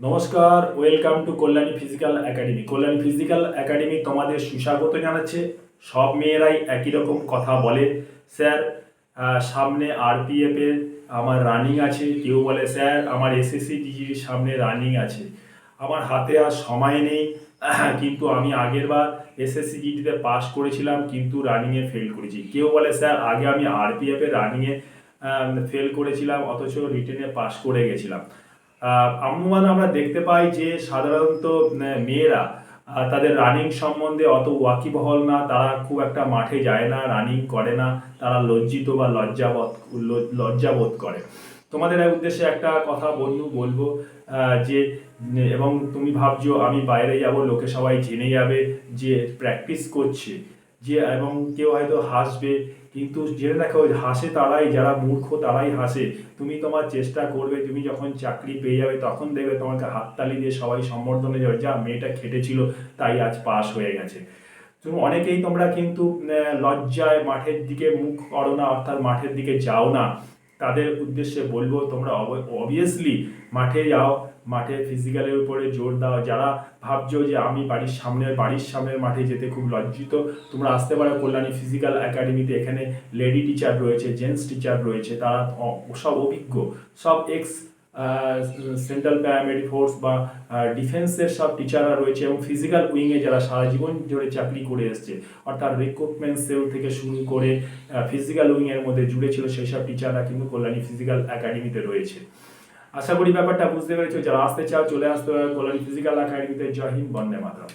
নমস্কার welcome to Kalyani physical academy Kalyani physical academy তোমাদের সুস্বাগত জানাচ্ছে। সব মেয়েরাই একই রকম কথা বলে। স্যার সামনে আরপিএফ এর আমার রানিং আছে। কেউ বলে, স্যার, আমার এসএসসি ডিজির সামনে রানিং আছে। আমার হাতে আর সময় নেই। কিন্তু আমি আগের বার এসএসসি জিডিতে পাস করেছিলাম, কিন্তু রানিংয়ে ফেল করেছি। কেউ বলে, স্যার, আগে আমি আরপিএফ রানিংয়ে ফেল করেছিলাম, অথচ রিটেনে পাস করে গেছিলাম। আহ, আমরা দেখতে পাই যে সাধারণত মেয়েরা তাদের রানিং সম্বন্ধে অত ওয়াকিবহল না তারা খুব একটা মাঠে যায় না রানিং করে না তারা লজ্জিত বা লজ্জাবোধ লজ্জাবোধ করে। তোমাদের উদ্দেশ্যে একটা কথা বন্ধু বলব যে এবং তুমি ভাবছ আমি বাইরে যাব লোকে সবাই জেনে যাবে যে প্র্যাকটিস করছে। যে, এবং কেউ হয়তো হাসবে, কিন্তু জেনে দেখো হাসে তারাই, যারা মূর্খ তারাই হাসে। তুমি তোমার চেষ্টা করবে, তুমি যখন চাকরি পেয়ে যাবে, তখন দেখবে তোমাকে হাততালি দিয়ে সবাই সম্বর্ধনে যাবে যা, মেয়েটা খেটেছিল, তাই আজ পাশ হয়ে গেছে। তুমি অনেকেই তোমরা কিন্তু লজ্জায় মাঠের দিকে মুখ করো না, অর্থাৎ মাঠের দিকে যাও না। তাদের উদ্দেশ্যে বলব, তোমরা অবভিয়াসলি মাঠে যাও, মাঠে ফিজিক্যালের উপরে জোর দাও। যারা ভাবছ যে আমি বাড়ির সামনে, বাড়ির সামনের মাঠে যেতে খুব লজ্জিত, তোমরা আসতে পারো কল্যাণী ফিজিক্যাল একাডেমিতে এখানে লেডি টিচার রয়েছে জেন্টস টিচার রয়েছে, তারা সব অভিজ্ঞ, সব এক্স সেন্ট্রাল প্যারামেডিক ফোর্স বা ডিফেন্সের সব টিচাররা রয়েছে এবং ফিজিক্যাল উইংয়ে যারা সারা জীবন ধরে চাকরি করে এসছে। অর্থাৎ রিক্রুটমেন্ট সেল থেকে শুরু করে ফিজিক্যাল উইংয়ের মধ্যে জুড়ে ছিল সেই সব টিচাররা কিন্তু কল্যাণী ফিজিক্যাল একাডেমিতে রয়েছে। আশা করি ব্যাপারটা বুঝতে পেরেছ। যারা আসতে চাও, চলে আসতে হবে কল্যাণী ফিজিক্যাল একাডেমিতে জয় হিন্দ, বন্দে মাতরম।